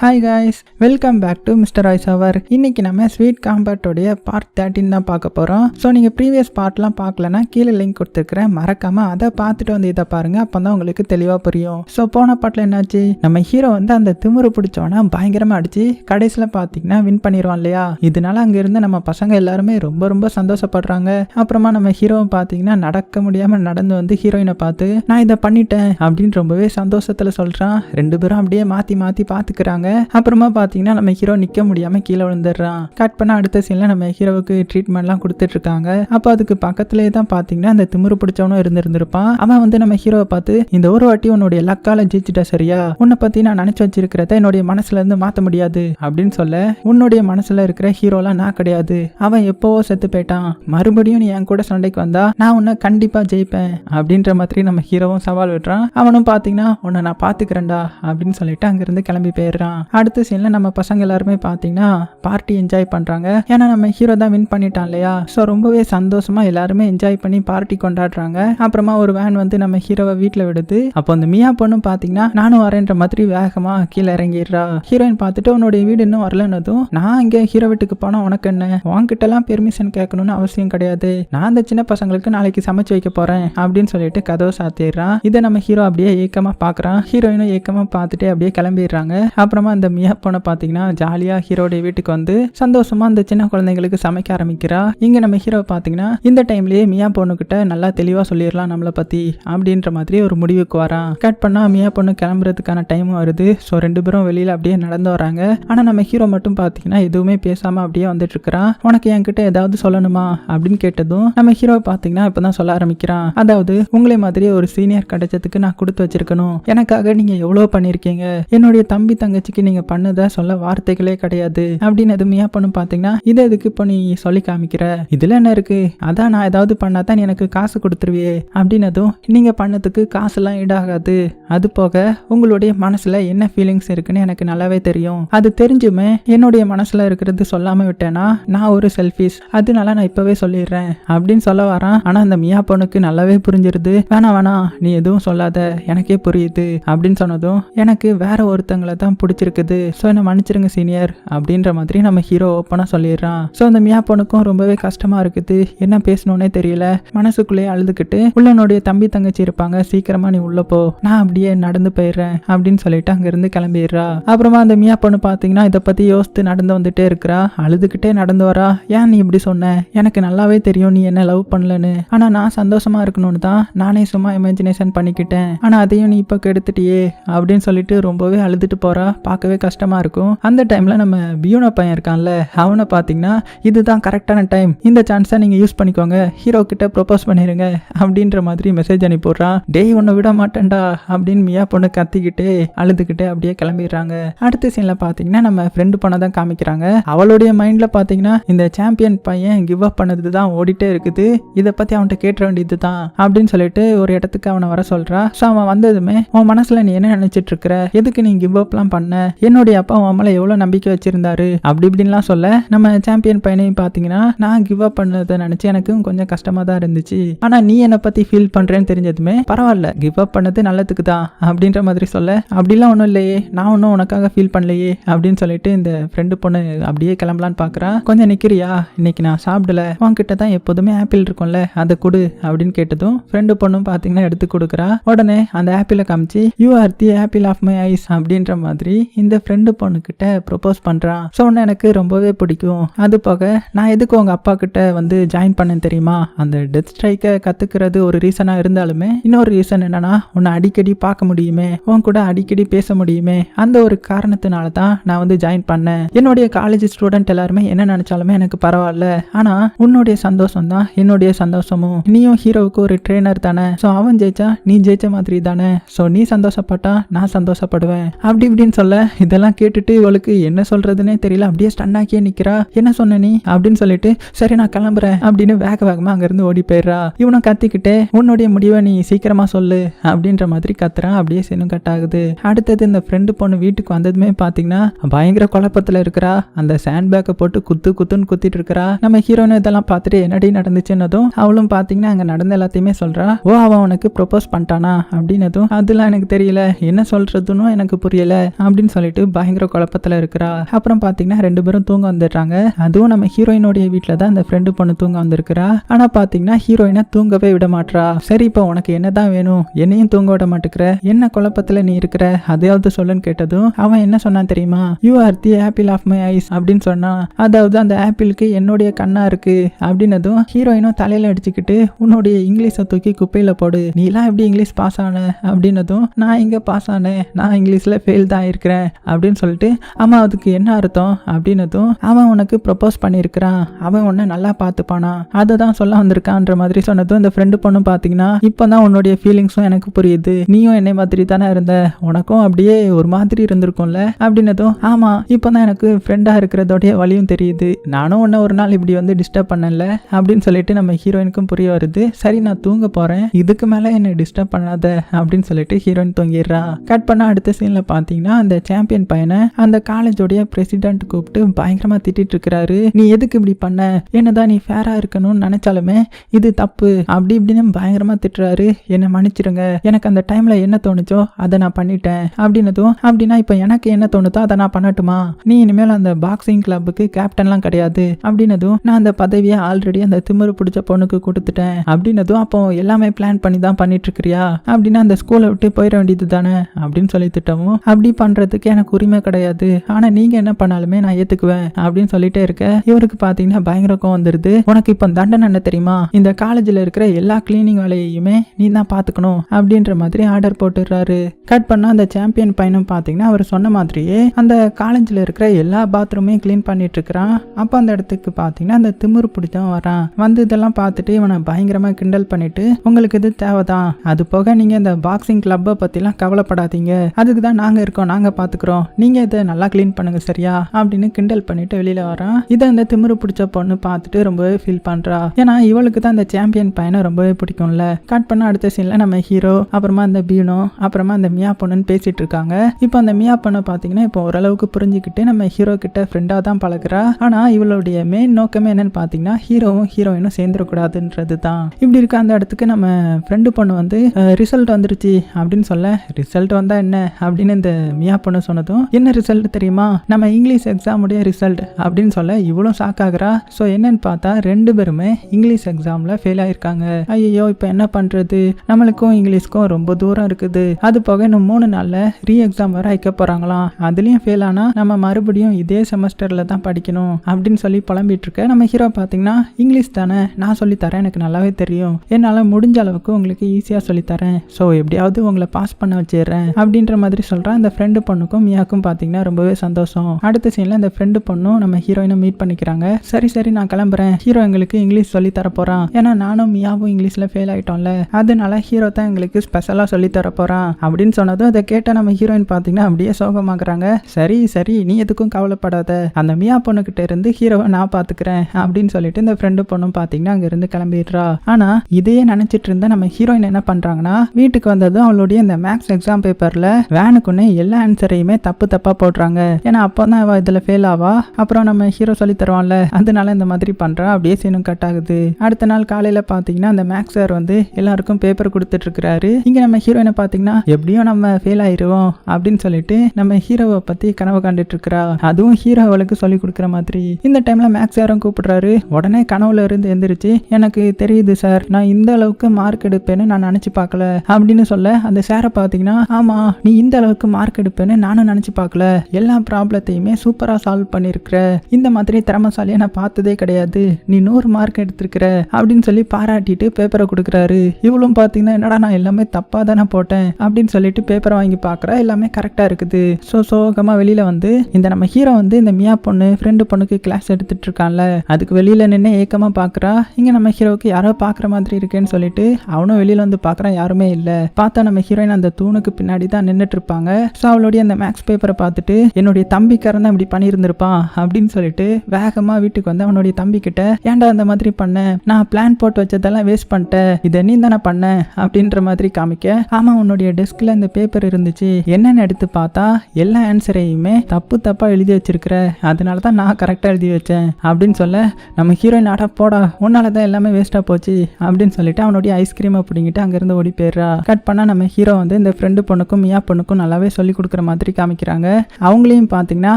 Hi guys welcome back to mister Royce அவர் இன்னைக்கு நம்ம ஸ்வீட் காம்பேட்டோடைய பார்ட் தேர்ட்டின் தான் பார்க்க போகிறோம் ஸோ நீங்கள் ப்ரீவியஸ் பார்ட்லாம் பார்க்கலனா கீழே லிங்க் கொடுத்துருக்குறேன். மறக்காமல் அதை பார்த்துட்டு வந்து இதை பாருங்கள் அப்போ தான் உங்களுக்கு தெளிவாக புரியும். ஸோ போன பாட்டில் என்னாச்சு? நம்ம ஹீரோ வந்து அந்த திமிரு பிடிச்சோன்னா பயங்கரமாக அடிச்சு கடைசியில் பார்த்தீங்கன்னா வின் பண்ணிடுவான் இல்லையா? இதனால அங்கே இருந்து நம்ம பசங்க எல்லாருமே ரொம்ப ரொம்ப சந்தோஷப்படுறாங்க. அப்புறமா நம்ம ஹீரோவை பார்த்தீங்கன்னா நடக்க முடியாமல் நடந்து வந்து ஹீரோயினை பார்த்து நான் இதை பண்ணிட்டேன் அப்படின்னு ரொம்பவே சந்தோஷத்தில் சொல்கிறான் ரெண்டு பேரும் அப்படியே மாற்றி மாற்றி பார்த்துக்கிறாங்க. அப்புறமா பார்த்தீங்கன்னா நம்ம ஹீரோ நிற்க முடியாமல் கீழே விழுந்துடுறான். கட் பண்ண அடுத்த சீனில் நம்ம ஹீரோவுக்கு ட்ரீட்மெண்ட்லாம் கொடுத்துட்டு இருக்காங்க அப்போ அதுக்கு பக்கத்துலேயே தான் பார்த்தீங்கன்னா அந்த திமிரு பிடிச்சவனும் இருந்திருந்திருப்பான். அவன் வந்து நம்ம ஹீரோவை பார்த்து இந்த ஒரு வாட்டி உன்னுடைய லக்கால ஜெயிச்சிட்டா சரியா? உன்னை பற்றி நான் நினச்சி வச்சிருக்கிறத என்னுடைய மனசுல இருந்து மாற்ற முடியாது. அப்படின்னு சொல்ல உன்னுடைய மனசுல இருக்கிற ஹீரோலாம் நான் கிடையாது. அவன் எப்போவோ செத்து போயிட்டான். மறுபடியும் நீ என் கூட சண்டைக்கு வந்தா நான் உன்னை கண்டிப்பா ஜெயிப்பேன். அப்படின்ற மாதிரி நம்ம ஹீரோவும் சவால் விடுறான். அவனும் பார்த்தீங்கன்னா உன்னை நான் பார்த்துக்கிறேன்டா அப்படின்னு சொல்லிட்டு அங்கிருந்து கிளம்பி போயிடுறான். அடுத்த சீன்ல நம்ம பசங்க எல்லாருமே பார்த்தீங்கன்னா பார்ட்டி என்ஜாய் பண்றாங்க. ஏன்னா நம்ம ஹீரோ தான் வின் பண்ணிட்டான் இல்லையா? ஸோ ரொம்பவே சந்தோஷமா எல்லாருமே என்ஜாய் பண்ணி பார்ட்டி கொண்டாடுறாங்க. அப்புறமா ஒரு வேன் வந்து நம்ம ஹீரோவை வீட்டில் விடுது. அப்போ அந்த மியா பொண்ணும் பார்த்தீங்கன்னா நானும் வரேன்ற மாதிரி வேகமா கீழே இறங்கிடுறா. ஹீரோயின் பார்த்துட்டு உன்னுடைய வீடு இன்னும் வரலன்னதும் நான் இங்கே ஹீரோ வீட்டுக்கு போனா உனக்கு என்ன? உன்கிட்டலாம் பெர்மிஷன் கேட்கணும்னு அவசியம் கிடையாது. நான் அந்த சின்ன பசங்களுக்கு நாளைக்கு சமைச்சு வைக்க போறேன் அப்படின்னு சொல்லிட்டு கதவை சாத்திடுறான். இதை நம்ம ஹீரோ அப்படியே ஏக்கமா பாக்குறான். ஹீரோயினும் ஏக்கமா பார்த்துட்டு அப்படியே கிளம்பிடுறாங்க. அப்புறமா அந்த மியா பொண்ணை பார்த்தீங்கன்னா ஜாலியா ஹீரோடைய வீட்டுக்கு வந்து சந்தோஷமா அந்த சின்ன குழந்தைங்களுக்கு சமைக்க ஆரம்பிக்கிறா. இங்க நம்ம ஹீரோ பார்த்தீங்கன்னா இந்த டைம்லயே மியா பொண்ணுகிட்ட நல்லா தெளிவா சொல்லிடலாம் நம்மளை பத்தி அப்படின்ற மாதிரி ஒரு முடிவுக்கு வரான் கட் பண்ணா மியா பொண்ணு கிளம்புறதுக்கான டைம் வருது. ஸோ ரெண்டு பேரும் வெளியில அப்படியே நடந்து வராங்க. ஆனா நம்ம ஹீரோ மட்டும் பார்த்தீங்கன்னா எதுவுமே பேசாம அப்படியே வந்துட்டு இருக்கிறான் உனக்கு என்கிட்ட ஏதாவது சொல்லணுமா? அப்படின்னு கேட்டதும் நம்ம ஹீரோ பார்த்தீங்கன்னா இப்பதான் சொல்ல ஆரம்பிக்கிறான் அதாவது உங்களை மாதிரி ஒரு சீனியர் கிடைச்சதுக்கு நான் கொடுத்து வச்சிருக்கணும். எனக்காக நீங்க எவ்வளவு பண்ணிருக்கீங்க? என்னுடைய தம்பி தங்கச்சிக்கு நீங்க பண்ணதை சொல்ல வார்த்தைகளே கிடையாது. அப்படின்னு எது மியா பொண்ணு பார்த்தீங்கன்னா இதை எதுக்கு இப்போ நீ சொல்லி காமிக்கிற? இதுல என்ன இருக்கு? அதான் நான் ஏதாவது பண்ணாதான் தான் எனக்கு காசு கொடுத்துருவியே. அப்படின்னதும் நீங்க பண்ணதுக்கு காசுலாம் ஈடாகாது. அது போக உங்களுடைய மனசுல என்ன ஃபீலிங்ஸ் இருக்குன்னு எனக்கு நல்லாவே தெரியும். அது தெரிஞ்சுமே என்னுடைய மனசுல இருக்கிறது சொல்லாம விட்டேன்னா நான் ஒரு செல்ஃபிஷ் அதனால நான் இப்பவே சொல்லிடுறேன். அப்படின்னு சொல்ல வரான். ஆனா அந்த மியா பொண்ணுக்கு நல்லாவே புரிஞ்சிருது. வேணாம் வேணாம் நீ எதுவும் சொல்லாத. எனக்கே புரியுது. அப்படின்னு சொன்னதும் எனக்கு வேற ஒருத்தங்களை தான் பிடிச்சிருக்குது ஸோ என்ன மன்னிச்சிருங்க சீனியர் அப்படின்ற மாதிரி நம்ம ஹீரோ ஓப்பனாக சொல்லிடுறான். ஸோ அந்த மியா பொண்ணுக்கும் ரொம்பவே கஷ்டமா இருக்குது. என்ன பேசணும்னே தெரியல. மனசுக்குள்ளேயே அழுதுகிட்டு உள்ளனுடைய தம்பி தங்கச்சி இருப்பாங்க. சீக்கிரமா நீ உள்ள போ. நான் அப்படியே நடந்து போயிடுறேன் அப்படின்னு சொல்லிட்டு அங்கேருந்து கிளம்பிடுறா. அப்புறமா அந்த மியா பொண்ணு பார்த்தீங்கன்னா இதை பத்தி யோசித்து நடந்து வந்துட்டே இருக்கிறா. அழுதுகிட்டே நடந்து வரா. ஏன் நீ இப்படி சொன்ன? எனக்கு நல்லாவே தெரியும். நீ என்ன லவ் பண்ணலன்னு. ஆனா நான் சந்தோஷமா இருக்கணும்னு தான் நானே சும்மா இமேஜினேஷன் பண்ணிக்கிட்டேன். ஆனா அதையும் நீ இப்போ கெடுத்துட்டியே அப்படின்னு சொல்லிட்டு ரொம்பவே அழுதுட்டு போறா. பார்க்கவே கஷ்டமா இருக்கும். அந்த டைம்ல நம்ம பியூனோ பையன் இருக்கான்ல அவனை பார்த்தீங்கன்னா இதுதான் கரெக்டான டைம் இந்த சான்ஸை நீங்க யூஸ் பண்ணிக்கோங்க. ஹீரோ கிட்ட ப்ரொபோஸ் பண்ணிருங்க. அப்படின்ற மாதிரி மெசேஜ் அனுப்பிடுறான் டேய் உன்னை விட மாட்டேன்டா. அப்படின்னு மியா பொண்ணு கத்திக்கிட்டே அழுதுகிட்டே அப்படியே கிளம்பிடுறாங்க. அடுத்த சீன்ல பார்த்தீங்கன்னா நம்ம ஃப்ரெண்டு பொண்ணை தான் காமிக்கிறாங்க. அவளுடைய மைண்ட்ல பார்த்தீங்கன்னா இந்த சாம்பியன் பையன் கிவ் அப் பண்ணது தான் ஓடிட்டே இருக்குது. இதை பத்தி அவன்கிட்ட கேட்ட வேண்டியது தான் அப்படின்னு சொல்லிட்டு ஒரு இடத்துக்கு அவனை வர சொல்றா. ஸோ அவன் வந்ததுமே உன் மனசுல நீ என்ன நினைச்சிட்டு இருக்கிற? எதுக்கு நீ கிவ் அப்லாம் பண்ண? என்னுடைய அப்பா உன் மேல எவ்வளவு நம்பிக்கை வச்சிருந்தாரு? அப்படி இப்படின்லாம் சொல்ல நம்ம சாம்பியன் பையனையும் பார்த்தீங்கன்னா நான் கிவ் அப் பண்ணதை நினைச்சு எனக்கும் கொஞ்சம் கஷ்டமா தான் இருந்துச்சு. ஆனா நீ என்னை பத்தி ஃபீல் பண்றேன்னு தெரிஞ்சதுமே பரவாயில்ல கிவ் அப் பண்ணது நல்லதுக்கு தான் அப்படின்ற மாதிரி சொல்ல அப்படிலாம் ஒன்றும் இல்லையே நான் ஒன்றும் உனக்காக ஃபீல் பண்ணலையே அப்படின்னு சொல்லிட்டு இந்த ஃப்ரெண்டு பொண்ணு அப்படியே கிளம்பலான்னு பார்க்குறான் கொஞ்சம் நிற்கிறியா இன்னைக்கு நான் சாப்பிடல உன்கிட்ட தான் எப்போதுமே ஆப்பிள் இருக்கும்ல அதை கொடு அப்படின்னு கேட்டதும் ஃப்ரெண்டு பொண்ணும் பார்த்தீங்கன்னா எடுத்து கொடுக்குறா. உடனே அந்த ஆப்பிளை காமிச்சு you are the apple of my eyes அப்படின்ற மாதிரி இந்த ஃப்ரெண்டு பொண்ணுக்கிட்ட ப்ரொப்போஸ் பண்ணுறான் ஸோ ஒன்று எனக்கு ரொம்பவே பிடிக்கும். அது போக நான் எதுக்கு உங்கள் அப்பா கிட்ட வந்து ஜாயின் பண்ணேன் தெரியுமா? அந்த டெத் ஸ்ட்ரைக்கை கற்றுக்கிறது ஒரு ரீசனாக இருந்தாலுமே இன்னொரு ரீசன் என்னன்னா உன்னை அடிக்கடி பார்க்க முடியுமே உன் கூட அடிக்கடி பேச முடியுமே அந்த ஒரு காரணத்தினால தான் நான் வந்து ஜாயின் பண்ணேன். என்னுடைய காலேஜ் ஸ்டூடெண்ட் எல்லாருமே என்ன நினச்சாலுமே எனக்கு பரவாயில்ல. ஆனால் உன்னுடைய சந்தோஷம் தான் என்னுடைய சந்தோஷமும். நீயும் ஹீரோவுக்கு ஒரு ட்ரெயினர் தானே. ஸோ அவன் ஜெயிச்சா நீ ஜெயிச்ச மாதிரி தானே. ஸோ நீ சந்தோஷப்பட்டா நான் சந்தோஷப்படுவேன். அப்படி இப்படின்னு சொல்ல இதெல்லாம் கேட்டுட்டு இவளுக்கு என்ன சொல்றதுன்னே தெரியல. அப்படியே ஸ்டன்னாக்கியே நிக்கிறா. என்ன சொன்ன நீ? அப்படின்னு சொல்லிட்டு சரி நான் கிளம்புறேன் அப்படின்னு வேக வேகமா அங்கிருந்து ஓடி போயிடுறா. இவனும் கத்திக்கிட்டே உன்னுடைய முடிவை நீ சீக்கிரமா சொல்லு அப்படின்ற மாதிரி கத்துறான் அப்படியே சீனும் கட் ஆகுது. அடுத்தது இந்த ஃப்ரெண்டு பொண்ணு வீட்டுக்கு வந்ததுமே பாத்தீங்கன்னா பயங்கர குழப்பத்துல இருக்கிறா. அந்த சேண்ட் பேக்கை போட்டு குத்து குத்துன்னு குத்திட்டு இருக்கிறா. நம்ம ஹீரோயின் இதெல்லாம் பார்த்துட்டு என்னடி நடந்துச்சுன்னதும் அவளும் பாத்தீங்கன்னா அங்க நடந்த எல்லாத்தையுமே சொல்றா. ஓ அவன் உனக்கு ப்ரொபோஸ் பண்ணிட்டானா? அப்படின்னதும் அதெல்லாம் எனக்கு தெரியல. என்ன சொல்றதுன்னு எனக்கு புரியல அப்படின்னு அப்படின்னு சொல்லிட்டு பயங்கர குழப்பத்தில் இருக்கிறா. அப்புறம் பார்த்தீங்கன்னா ரெண்டு பேரும் தூங்க வந்துடுறாங்க. அதுவும் நம்ம ஹீரோயினுடைய வீட்டில் தான் அந்த ஃப்ரெண்டு பொண்ணு தூங்க வந்திருக்கிறா. ஆனால் பார்த்தீங்கன்னா ஹீரோயினை தூங்கவே விட மாட்டா சரி இப்போ உனக்கு என்னதான் வேணும்? என்னையும் தூங்க விட மாட்டேங்கிற? என்ன குழப்பத்தில் நீ இருக்கிற? அதையாவது சொல்லுன்னு கேட்டதும் அவன் என்ன சொன்னான் தெரியுமா? You are the apple of my eyes அப்படின்னு சொன்னான். அதாவது அந்த ஆப்பிளுக்கு என்னுடைய கண்ணா இருக்கு அப்படின்னதும் ஹீரோயினும் தலையில அடிச்சுக்கிட்டு உன்னுடைய இங்கிலீஷை தூக்கி குப்பையில போடு. நீலாம் எப்படி இங்கிலீஷ் பாஸ் ஆன? அப்படின்னதும் நான் இங்க பாஸ் ஆனேன். நான் இங்கிலீஷ்ல ஃபெயில் தான் இருக்கிறேன் அப்படின்னு சொல்லிட்டு அம்மா அதுக்கு என்ன அர்த்தம்? அப்படின்னதும் அவன் உனக்கு ப்ரப்போஸ் பண்ணியிருக்கிறான். அவன் உன்னை நல்லா பார்த்துப்பானா? அதை தான் சொல்ல வந்திருக்கான்ற மாதிரி சொன்னதும் இந்த ஃப்ரெண்டு பொண்ணும் பார்த்தீங்கன்னா இப்போ தான் உன்னுடைய ஃபீலிங்ஸும் எனக்கு புரியுது. நீயும் என்னை மாதிரி தானே இருந்த. உனக்கும் அப்படியே ஒரு மாதிரி இருந்திருக்கும்ல? அப்படின்னதும் ஆமாம் இப்போ தான் எனக்கு ஃப்ரெண்டாக இருக்கிறதோடைய வழியும் தெரியுது. நானும் உன்னை ஒரு நாள் இப்படி வந்து டிஸ்டர்ப் பண்ணல அப்படின்னு சொல்லிட்டு நம்ம ஹீரோயினுக்கும் புரிய வருது. சரி நான் தூங்க போறேன். இதுக்கு மேலே என்னை டிஸ்டர்ப் பண்ணாத அப்படின்னு சொல்லிட்டு ஹீரோயின் தூங்கிடுறா. கட் பண்ண அடுத்த சீனில் பார்த்தீங்கன்னா அந்த சாம்பியன் பையனை அந்த காலேஜோடைய பிரசிடென்ட் கூப்பிட்டு பயங்கரமா திட்டிட்டு இருக்கிறாரு நீ எதுக்கு இப்படி பண்ண? என்னதான் நீ ஃபேரா இருக்கணும்னு நினைச்சாலுமே இது தப்பு. அப்படி இப்படின்னு பயங்கரமா திட்டுறாரு. என்னை மன்னிச்சிடுங்க எனக்கு அந்த டைம்ல என்ன தோணுச்சோ அதை நான் பண்ணிட்டேன். அப்படின்னதும் அப்படின்னா இப்போ எனக்கு என்ன தோணுதோ அதை நான் பண்ணட்டுமா? நீ இனிமேல் அந்த பாக்ஸிங் கிளப்புக்கு கேப்டன்லாம் கிடையாது. அப்படின்னதும் நான் அந்த பதவியை ஆல்ரெடி அந்த திமிரு பிடிச்ச பொண்ணுக்கு கொடுத்துட்டேன். அப்படின்னதும் அப்போ எல்லாமே பிளான் பண்ணி தான் பண்ணிட்டு இருக்கிறியா அப்படின்னா அந்த ஸ்கூலை விட்டு போயிட வேண்டியது தானே அப்படின்னு சொல்லி திட்டவும் அப்படி பண்றதுக்கு எனக்கு உரிமை கிடையாது. ஆனா நீங்க என்ன பண்ணாலுமே நான் ஏத்துக்குவேன் அப்படின்னு சொல்லிட்டே இருக்க. இவருக்கு பாத்தீங்கன்னா பயங்கர கோவம் வந்துருது. உனக்கு இப்போ தண்டனை என்ன தெரியுமா? இந்த காலேஜ்ல இருக்கிற எல்லா கிளீனிங் வேலையுமே நீ தான் பாத்துக்கணும் அப்படின்ற மாதிரி ஆர்டர் போட்டுடுறாரு. கட் பண்ணா அந்த சாம்பியன் பையனும் பாத்தீங்கன்னா அவர் சொன்ன மாதிரியே அந்த காலேஜ்ல இருக்கிற எல்லா பாத்ரூமையும் க்ளீன் பண்ணிட்டு இருக்கிறான். அப்போ அந்த இடத்துக்கு பாத்தீங்கன்னா அந்த திமிரு பிடிச்சவன் வரான். வந்து இதெல்லாம் பார்த்துட்டு இவனை பயங்கரமா கிண்டல் பண்ணிட்டு உங்களுக்கு இது தேவைதான். அது போக நீங்க இந்த பாக்ஸிங் கிளப்பை பத்திலாம் கவலைப்படாதீங்க. அதுக்கு தான் நாங்க இருக்கோம். நாங்க பார்த்துக்குறோம் நீங்க இதை நல்லா க்ளீன் பண்ணுங்க சரியா? அப்படின்னு கிண்டல் பண்ணிட்டு வெளியில வரான் இதை அந்த திமிரு பிடிச்ச பொண்ணு பார்த்துட்டு ரொம்பவே ஃபீல் பண்றா. ஏன்னா இவளுக்கு தான் அந்த சாம்பியன் பையனை ரொம்பவே பிடிக்கும்ல. கட் பண்ண அடுத்த சீன்ல நம்ம ஹீரோ அப்புறமா அந்த பீனோ அப்புறமா அந்த மியா பொண்ணுன்னு பேசிட்டு இருக்காங்க. இப்போ அந்த மியா பொண்ணை பார்த்தீங்கன்னா இப்போ ஓரளவுக்கு புரிஞ்சுக்கிட்டு நம்ம ஹீரோ கிட்ட ஃப்ரெண்டாக தான் பழகுறா. ஆனால் இவளுடைய மெயின் நோக்கமே என்னன்னு பார்த்தீங்கன்னா ஹீரோவும் ஹீரோயினும் சேர்ந்துடக்கூடாதுன்றது தான். இப்படி இருக்க அந்த இடத்துக்கு நம்ம ஃப்ரெண்டு பொண்ணு வந்து ரிசல்ட் வந்துருச்சு அப்படின்னு சொல்ல ரிசல்ட் வந்தால் என்ன? அப்படின்னு இந்த மியா பொண்ணு சொன்னதும் என்ன ரிசல்ட் தெரியுமா? நம்ம இங்கிலீஷ் எக்ஸாமுடைய ரிசல்ட் அப்படின்னு சொல்ல இவ்வளவு ஷாக் ஆகுறா? ஸோ என்னன்னு பார்த்தா ரெண்டு பேருமே இங்கிலீஷ் எக்ஸாம்ல ஃபெயில் ஆயிருக்காங்க. ஐயோ இப்போ என்ன பண்றது? நம்மளுக்கும் இங்கிலீஷ்க்கும் ரொம்ப தூரம் இருக்குது. அது போக இன்னும் மூணு நாள்ல ரீ எக்ஸாம் வர வைக்க போறாங்களாம். அதுலயும் ஃபெயில் ஆனா நம்ம மறுபடியும் இதே செமஸ்டர்ல தான் படிக்கணும் அப்படின்னு சொல்லி புலம்பிட்டு இருக்க நம்ம ஹீரோ பாத்தீங்கன்னா இங்கிலீஷ் தானே? நான் சொல்லி தரேன் எனக்கு நல்லாவே தெரியும். என்னால முடிஞ்ச அளவுக்கு உங்களுக்கு ஈஸியா சொல்லி தரேன். ஸோ எப்படியாவது உங்களை பாஸ் பண்ண வச்சிடுறேன். அப்படின்ற மாதிரி சொல்றேன் அந்த ஃப்ரெண்டு பொண்ணுக்கும் மியாக்கும் பாத்தீங்கன்னா ரொம்பவே சந்தோஷம். அடுத்த சீனில் இந்த ஃப்ரெண்டு பொண்ணும் நம்ம ஹீரோயினை மீட் பண்ணிக்கிறாங்க. சரி சரி நான் கிளம்புறேன். ஹீரோ எங்களுக்கு இங்கிலீஷ் சொல்லி தர போறான். ஏன்னா நானும் மியாவும் இங்கிலீஷ்ல ஃபெயில் ஆயிட்டோம்ல. அதனால ஹீரோ தான் எங்களுக்கு ஸ்பெஷலா சொல்லி தர போறான். அப்படின்னு சொன்னதும் அதை கேட்ட நம்ம ஹீரோயின் பாத்தீங்கன்னா அப்படியே சோகமாக்குறாங்க சரி சரி நீ எதுக்கும் கவலைப்படாத. அந்த மியா பொண்ணுகிட்ட இருந்து ஹீரோவை நான் பார்த்துக்கிறேன் அப்படின்னு சொல்லிட்டு இந்த ஃப்ரெண்டு பொண்ணும் பாத்தீங்கன்னா அங்க இருந்து கிளம்பிடுறா. ஆனா இதையே நினைச்சிட்டு இருந்தா நம்ம ஹீரோயின் என்ன பண்றாங்கன்னா வீட்டுக்கு வந்ததும் அவளுடைய இந்த மேக்ஸ் எக்ஸாம் பேப்பர்ல வேனுக்குன்னு எல்லா ஆன்சர் ஆன்சரையுமே தப்பு தப்பா போடுறாங்க. ஏன்னா அப்போதான் அவ இதுல ஃபெயில் ஆவா? அப்புறம் நம்ம ஹீரோ சொல்லி தருவான்ல அதனால இந்த மாதிரி பண்ணுறா அப்படியே சீனும் கட் ஆகுது. அடுத்த நாள் காலையில பாத்தீங்கன்னா அந்த மேக்ஸ் சார் வந்து எல்லாருக்கும் பேப்பர் கொடுத்துட்டு இருக்கிறாரு இங்க நம்ம ஹீரோயினை பாத்தீங்கன்னா எப்படியும் நம்ம ஃபெயில் ஆயிருவோம் அப்படின்னு சொல்லிட்டு நம்ம ஹீரோவை பத்தி கனவு கண்டுட்டு இருக்கிறா அதுவும் ஹீரோ அவளுக்கு சொல்லி கொடுக்குற மாதிரி. இந்த டைம்ல மேக்ஸ் சாரும் கூப்பிடுறாரு. உடனே கனவுல இருந்து எந்திரிச்சு எனக்கு தெரியுது சார் நான் இந்த அளவுக்கு மார்க் எடுப்பேன்னு நான் நினைச்சு பார்க்கல. அப்படின்னு சொல்ல அந்த சாரை பாத்தீங்கன்னா ஆமா நீ இந்த அளவுக்கு மார்க் எடுப்பேன்னு நானும் நினைச்சு பார்க்கல. எல்லா ப்ராப்ளத்தையுமே சூப்பரா சால்வ் பண்ணிருக்கிற. இந்த மாதிரி திறமசாலியை நான் பார்த்ததே கிடையாது. நீ நூறு மார்க் எடுத்திருக்கிற அப்படின்னு சொல்லி பாராட்டிட்டு பேப்பரை கொடுக்குறாரு. இவளும் பார்த்தீங்கன்னா என்னடா நான் எல்லாமே தப்பாக தானே போட்டேன்? அப்படின்னு சொல்லிட்டு பேப்பரை வாங்கி பார்க்குறா. எல்லாமே கரெக்டாக இருக்குது. ஸோ சோகமாக வெளியில் வந்து இந்த நம்ம ஹீரோ வந்து இந்த மியா பொண்ணு ஃப்ரெண்டு பொண்ணுக்கு கிளாஸ் எடுத்துட்டு இருக்கான்ல. அதுக்கு வெளியில் நின்று ஏக்கமாக பார்க்குறா. இங்கே நம்ம ஹீரோவுக்கு யாரோ பார்க்குற மாதிரி இருக்கேன்னு சொல்லிட்டு அவனும் வெளியில் வந்து பார்க்குறான். யாருமே இல்லை. பார்த்தா நம்ம ஹீரோயின் அந்த தூணுக்கு பின்னாடி தான் நின்றுட்டு இருப்பாங்க. ஸோ அவளுடைய இந்த மேக்ஸ் பேப்பரை பார்த்துட்டு என்னுடைய தம்பிக்காரன் தான் இப்படி பண்ணியிருந்திருப்பான் அப்படின்னு சொல்லிட்டு வேகமாக வீட்டுக்கு வந்து அவனுடைய தம்பி கிட்ட ஏன்டா அந்த மாதிரி பண்ண? நான் பிளான் போட்டு வச்சதெல்லாம் வேஸ்ட் பண்ணிட்டேன். இதை நீ தானே பண்ண? அப்படின்ற மாதிரி காமிக்க ஆமாம் உன்னுடைய டெஸ்கில் இந்த பேப்பர் இருந்துச்சு. என்னன்னு எடுத்து பார்த்தா எல்லா ஆன்சரையுமே தப்பு தப்பாக எழுதி வச்சிருக்கிற. அதனால தான் நான் கரெக்டாக எழுதி வச்சேன் அப்படின்னு சொல்ல நம்ம ஹீரோயின் ஆடா போடா. உன்னால தான் எல்லாமே வேஸ்ட்டாக போச்சு அப்படின்னு சொல்லிட்டு அவனுடைய ஐஸ்கிரீமை பிடிங்கிட்டு அங்கேருந்து ஓடி போயிடுறா. கட் பண்ணா நம்ம ஹீரோ வந்து இந்த ஃப்ரெண்டு பொண்ணுக்கும் மியா பொண்ணுக்கும் நல்லாவே சொல்லி கொடுக்குற மாதிரி மாதிரி காமிக்கிறாங்க. அவங்களையும் பார்த்தீங்கன்னா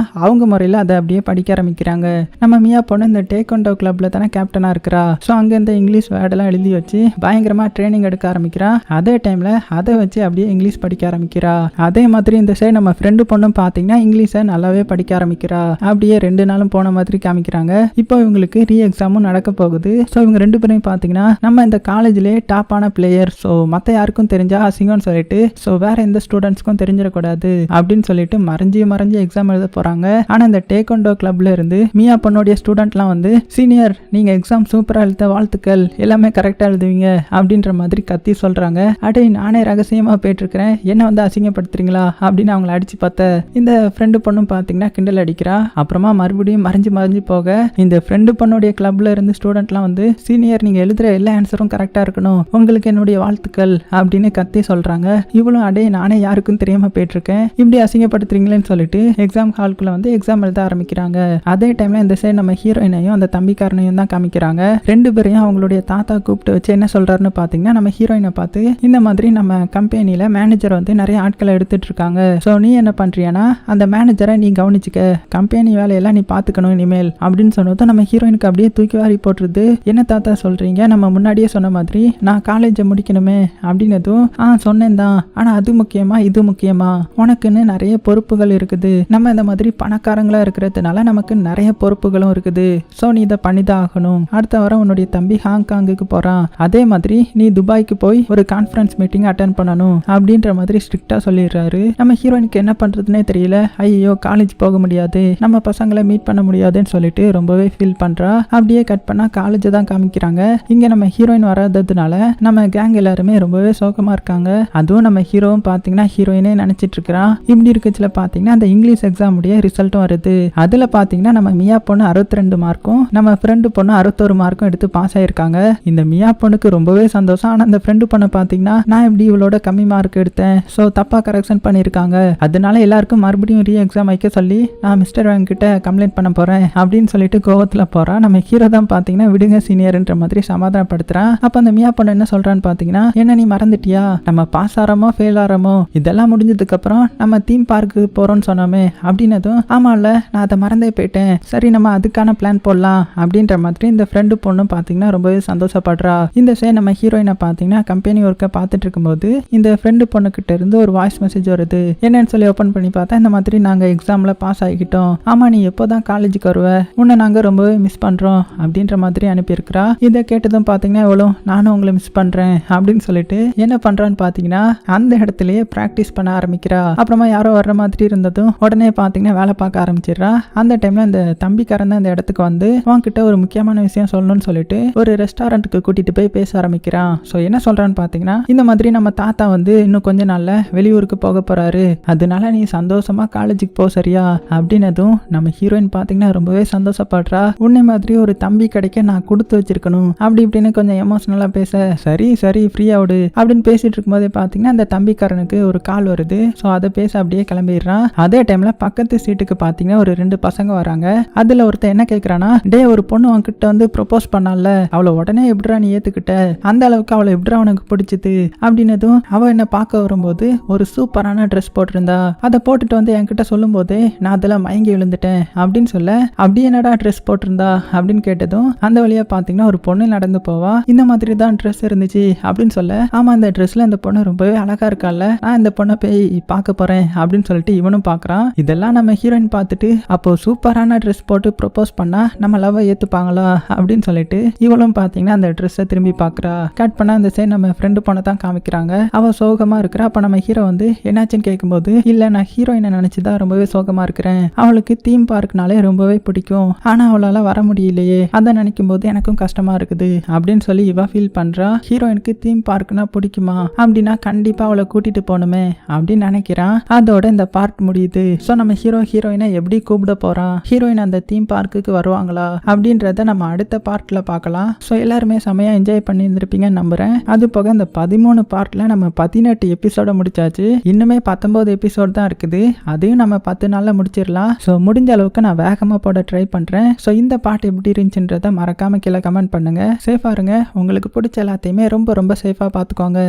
அவங்க முறையில் அதை அப்படியே படிக்க ஆரம்பிக்கிறாங்க. நம்ம மியா பொண்ணு இந்த டேக்கொண்டோ கிளப்ல தானே கேப்டனாக இருக்கிறா. ஸோ அங்கே இந்த இங்கிலீஷ் வேர்டெல்லாம் எழுதி வச்சு பயங்கரமாக ட்ரைனிங் எடுக்க ஆரம்பிக்கிறா. அதே டைமில் அதை வச்சு அப்படியே இங்கிலீஷ் படிக்க ஆரம்பிக்கிறா. அதே மாதிரி இந்த சைடு நம்ம ஃப்ரெண்டு பொண்ணும் பார்த்தீங்கன்னா இங்கிலீஷை நல்லாவே படிக்க ஆரம்பிக்கிறா. அப்படியே ரெண்டு நாளும் போன மாதிரி காமிக்கிறாங்க. இப்போ இவங்களுக்கு ரீ எக்ஸாமும் நடக்க போகுது. ஸோ இவங்க ரெண்டு பேரும் பார்த்தீங்கன்னா நம்ம இந்த காலேஜ்லேயே டாப்பான பிளேயர் ஸோ மற்ற யாருக்கும் தெரிஞ்சா அசிங்கம்னு சொல்லிட்டு ஸோ வேற எந்த ஸ்டூடெண்ட்ஸ்க்கும் தெரிஞ்சிடக்கூடாது. அப்படின்னு சொல்லிட்டு மறைஞ்சி மறைஞ்சு எக்ஸாம் எழுத போறாங்க. ஆனா இந்த டேக்கொண்டோ கிளப்ல இருந்து மியா பொண்ணுடைய ஸ்டூடெண்ட்லாம் வந்து சீனியர் நீங்க எக்ஸாம் சூப்பரா எழுத வாழ்த்துக்கள். எல்லாமே கரெக்டா எழுதுவீங்க அப்படின்ற மாதிரி கத்தி சொல்றாங்க. அடே நானே ரகசியமா போயிட்டு இருக்கிறேன் என்ன வந்து அசிங்கப்படுத்துறீங்களா? அப்படின்னு அவங்கள அடிச்சு பார்த்த இந்த ஃப்ரெண்டு பொண்ணும் பாத்தீங்கன்னா கிண்டல் அடிக்கிறா. அப்புறமா மறுபடியும் மறைஞ்சு மறைஞ்சு போக இந்த ஃப்ரெண்டு பொண்ணுடைய கிளப்ல இருந்து ஸ்டூடெண்ட்லாம் வந்து சீனியர் நீங்க எழுதுற எல்லா ஆன்சரும் கரெக்டா இருக்கணும். உங்களுக்கு என்னுடைய வாழ்த்துக்கள் அப்படின்னு கத்தி சொல்றாங்க. இவளும் அடே நானே யாருக்கும் தெரியாம போயிட்டு இருக்கேன் இப்படி அசிங்கப்படுத்துறீங்களேன்னு சொல்லிட்டு எக்ஸாம் ஹால்குள்ள வந்து எக்ஸாம் எழுத ஆரம்பிக்கிறாங்க. அதே டைம்ல இந்த சைடு நம்ம ஹீரோயினையும் அந்த தம்பிக்காரனையும் தான் காமிக்கிறாங்க. ரெண்டு பேரையும் அவங்களுடைய தாத்தா கூப்பிட்டு வச்சு என்ன சொல்றாருன்னு பாத்தீங்கன்னா நம்ம ஹீரோயினை பார்த்து இந்த மாதிரி நம்ம கம்பெனில மேனேஜர் வந்து நிறைய ஆட்களை எடுத்துட்டு இருக்காங்க. ஸோ நீ என்ன பண்றியானா அந்த மேனேஜரை நீ கவனிச்சுக்க. கம்பெனி வேலையெல்லாம் நீ பாத்துக்கணும் இனிமேல் அப்படின்னு சொன்னதும் நம்ம ஹீரோயினுக்கு அப்படியே தூக்கி வாரி போட்டுருது. என்ன தாத்தா சொல்றீங்க? நம்ம முன்னாடியே சொன்ன மாதிரி நான் காலேஜை முடிக்கணுமே அப்படின்னதும் ஆ சொன்னேன் தான். ஆனா அது முக்கியமா இது முக்கியமா? உனக்குன்னு நிறைய பொறுப்புகள் இருக்குது. நம்ம இந்த மாதிரி பணக்காரங்களா இருக்கிறதுனால நமக்கு நிறைய பொறுப்புகளும் இருக்குது. ஸோ நீ இதை பண்ணிதான் ஆகணும். அடுத்த வாரம் உன்னுடைய தம்பி ஹாங்காங்குக்கு போறான். அதே மாதிரி நீ துபாய்க்கு போய் ஒரு கான்ஃபரன்ஸ் மீட்டிங் அட்டன் பண்ணணும் அப்படின்ற மாதிரி ஸ்ட்ரிக்டா சொல்லிடுறாரு. நம்ம ஹீரோயினுக்கு என்ன பண்றதுனே தெரியல. ஐயோ காலேஜ் போக முடியாது. நம்ம பசங்களை மீட் பண்ண முடியாதுன்னு சொல்லிட்டு ரொம்பவே ஃபீல் பண்றா. அப்படியே கட் பண்ணா காலேஜ் தான் காமிக்கிறாங்க. இங்க நம்ம ஹீரோயின் வராததுனால நம்ம கேங் எல்லாருமே ரொம்பவே சோகமா இருக்காங்க. அதுவும் நம்ம ஹீரோவும் பாத்தீங்கன்னா ஹீரோயினே நினைச்சிட்டு இருக்கிறான். இப்படி இருக்கச்சுல பார்த்தீங்கன்னா அந்த இங்கிலீஷ் எக்ஸாமுடைய ரிசல்ட்டும் வருது. அதில் பார்த்தீங்கன்னா நம்ம மியா பொண்ணு அறுபத்தி ரெண்டு மார்க்கும் நம்ம ஃப்ரெண்டு பொண்ணு அறுபத்தோரு மார்க்கும் எடுத்து பாஸ் ஆயிருக்காங்க. இந்த மியா பொண்ணுக்கு ரொம்பவே சந்தோஷம். ஆனால் அந்த ஃப்ரெண்டு பொண்ணை பார்த்தீங்கன்னா நான் எப்படி இவளோட கம்மி மார்க் எடுத்தேன்? ஸோ தப்பாக கரெக்ஷன் பண்ணியிருக்காங்க. அதனால எல்லாருக்கும் மறுபடியும் ரீ எக்ஸாம் வைக்க சொல்லி நான் மிஸ்டர் வேங் கிட்ட கம்ப்ளைண்ட் பண்ண போகிறேன் அப்படின்னு சொல்லிட்டு கோவத்தில் போகிறான் நம்ம ஹீரோ தான் பார்த்தீங்கன்னா விடுங்க சீனியர்ன்ற மாதிரி சமாதானப்படுத்துகிறான் அப்போ அந்த மியா பொண்ணு என்ன சொல்கிறான்னு பார்த்தீங்கன்னா என்ன நீ மறந்துட்டியா? நம்ம பாஸ் ஆகிறோமோ ஃபெயில் ஆகிறோமோ இதெல்லாம் முடிஞ்சதுக்கப்புறம் நம்ம தீம் பார்க்கு போகிறோன்னு சொன்னோமே அப்படின்னதும் ஆமால நான் அதை மறந்தே போயிட்டேன். சரி நம்ம அதுக்கான பிளான் போடலாம் அப்படின்ற மாதிரி இந்த ஃப்ரெண்டு பொண்ணும் பார்த்தீங்கன்னா ரொம்பவே சந்தோஷப்படுறா. இந்த சே நம்ம ஹீரோயினை பார்த்தீங்கன்னா கம்பெனி ஒர்க்கை பார்த்துட்டு இருக்கும்போது இந்த ஃப்ரெண்டு பொண்ணுக்கிட்ட இருந்து ஒரு வாய்ஸ் மெசேஜ் வருது. என்னன்னு சொல்லி ஓப்பன் பண்ணி பார்த்தா இந்த மாதிரி நாங்கள் எக்ஸாமில் பாஸ் ஆகிக்கிட்டோம். ஆமா நீ எப்போ தான் காலேஜுக்கு வருவ? உன்னை நாங்கள் ரொம்பவே மிஸ் பண்ணுறோம் அப்படின்ற மாதிரி அனுப்பியிருக்கிறா. இதை கேட்டதும் பார்த்தீங்கன்னா எவ்வளோ நானும் உங்களை மிஸ் பண்ணுறேன் அப்படின்னு சொல்லிட்டு என்ன பண்ணுறான்னு பார்த்தீங்கன்னா அந்த இடத்துலயே ப்ராக்டிஸ் பண்ண ஆரம்பிக்கிறா. அப்புறமா யாரோ வர்ற மாதிரி இருந்ததும் உடனே பார்த்தீங்கன்னா வேலை பார்க்க ஆரம்பிச்சிடுறா. அந்த டைம்ல அந்த தம்பிக்காரன் தான் அந்த இடத்துக்கு வந்து உன்கிட்ட ஒரு முக்கியமான விஷயம் சொல்லணும்னு சொல்லிட்டு ஒரு ரெஸ்டாரண்ட்டுக்கு கூட்டிட்டு போய் பேச ஆரம்பிக்கிறான். ஸோ என்ன சொல்றான்னு பார்த்தீங்கன்னா இந்த மாதிரி நம்ம தாத்தா வந்து இன்னும் கொஞ்ச நாள்ல வெளியூருக்கு போக போறாரு. அதனால நீ சந்தோஷமா காலேஜுக்கு போ சரியா? அப்படின்னதும் நம்ம ஹீரோயின் பார்த்தீங்கன்னா ரொம்பவே சந்தோஷப்படுறா. உன்னை மாதிரி ஒரு தம்பி கிடைக்க நான் கொடுத்து வச்சிருக்கணும். அப்படி இப்படின்னு கொஞ்சம் எமோஷனலா பேச சரி சரி ஃப்ரீயா விடு. அப்படின்னு பேசிட்டு இருக்கும்போதே பார்த்தீங்கன்னா அந்த தம்பிக்காரனுக்கு ஒரு கால் வருது. ஸோ அதை பேச அப்படியே கிளம்பிடுறான். அதே டைம்ல பக்கத்து சீட்டுக்கு பாத்தீங்கன்னா ஒரு ரெண்டு பசங்க வராங்க. அதுல ஒருத்தன் என்ன கேக்குறானா டே ஒரு பொண்ணு உன்கிட்ட வந்து ப்ரொபோஸ் பண்ணால அவளை உடனே எப்படிடா நீ ஏத்துக்கிட்ட? அந்த அளவுக்கு அவளை எப்படிடா உனக்கு பிடிச்சது? அப்படின்னதும் அவ என்ன பார்க்க வரும்போது ஒரு சூப்பரான ட்ரெஸ் போட்டிருந்தா. அதை போட்டுட்டு வந்து என்கிட்ட சொல்லும் போதே நான் அதெல்லாம் மயங்கி விழுந்துட்டேன் அப்படின்னு சொல்ல அப்படி என்னடா ட்ரெஸ் போட்டிருந்தா? அப்படின்னு கேட்டதும் அந்த வழியா பாத்தீங்கன்னா ஒரு பொண்ணு நடந்து போவா. இந்த மாதிரி தான் ட்ரெஸ் இருந்துச்சு. அப்படின்னு சொல்ல ஆமா இந்த ட்ரெஸ்ல அந்த பொண்ணு ரொம்பவே அழகா இருக்கால. நான் இந்த பொண்ணை போய் பார்க்க போறேன். அப்படின்னு சொல்லிட்டு இவனும் பார்க்கறான் இதெல்லாம் நம்ம ஹீரோயின் பார்த்துட்டு அப்போ சூப்பரான ட்ரெஸ் போட்டு ப்ரொப்போஸ் பண்ணால் நம்ம லவ் ஏற்றுப்பாங்களா அப்படின்னு சொல்லிட்டு இவளும் பார்த்தீங்கன்னா அந்த ட்ரெஸ்ஸை திரும்பி பார்க்குறா கட் பண்ணால் அந்த சைடு நம்ம ஃப்ரெண்டு பொண்ணை தான் காமிக்கிறாங்க. அவள் சோகமா இருக்கிறா. அப்போ நம்ம ஹீரோ வந்து என்னாச்சுன்னு கேட்கும்போது இல்லை நான் ஹீரோயினை நினச்சி தான் ரொம்பவே சோகமா இருக்கிறேன். அவளுக்கு தீம் பார்க்னாலே ரொம்பவே பிடிக்கும். ஆனால் அவளால் வர முடியலையே. அதை நினைக்கும் போது எனக்கும் கஷ்டமா இருக்குது. அப்படின்னு சொல்லி இவ ஃபீல் பண்ணுறா ஹீரோயினுக்கு தீம் பார்க்னா பிடிக்குமா? அப்படின்னா கண்டிப்பாக அவளை கூட்டிட்டு போகணுமே. அப்படின்னு நினைக்கிறான். அதோட இந்த பார்ட் முடியுது. ஸோ நம்ம ஹீரோ ஹீரோயினை எப்படி கூப்பிட போறான் ஹீரோயின் அந்த தீம் பார்க்குக்கு வருவாங்களா? அப்படின்றத நம்ம அடுத்த பார்ட்ல பார்க்கலாம். ஸோ எல்லாருமே செமையா என்ஜாய் பண்ணி இருந்திருப்பீங்கன்னு நம்புறேன். அது போக இந்த பதிமூணு பார்ட்ல நம்ம பதினெட்டு எபிசோட முடிச்சாச்சு. இன்னுமே பத்தொன்பது எபிசோட் தான் இருக்குது. அதையும் நம்ம பத்து நாள்ல முடிச்சிடலாம். ஸோ முடிஞ்ச அளவுக்கு நான் வேகமா போட ட்ரை பண்றேன். ஸோ இந்த பாட்டு எப்படி இருந்துச்சுன்றத மறக்காம கீழே கமெண்ட் பண்ணுங்க. சேஃபா இருங்க. உங்களுக்கு பிடிச்ச எல்லாத்தையுமே ரொம்ப ரொம்ப சேஃபா பார்த்துக்கோங்க.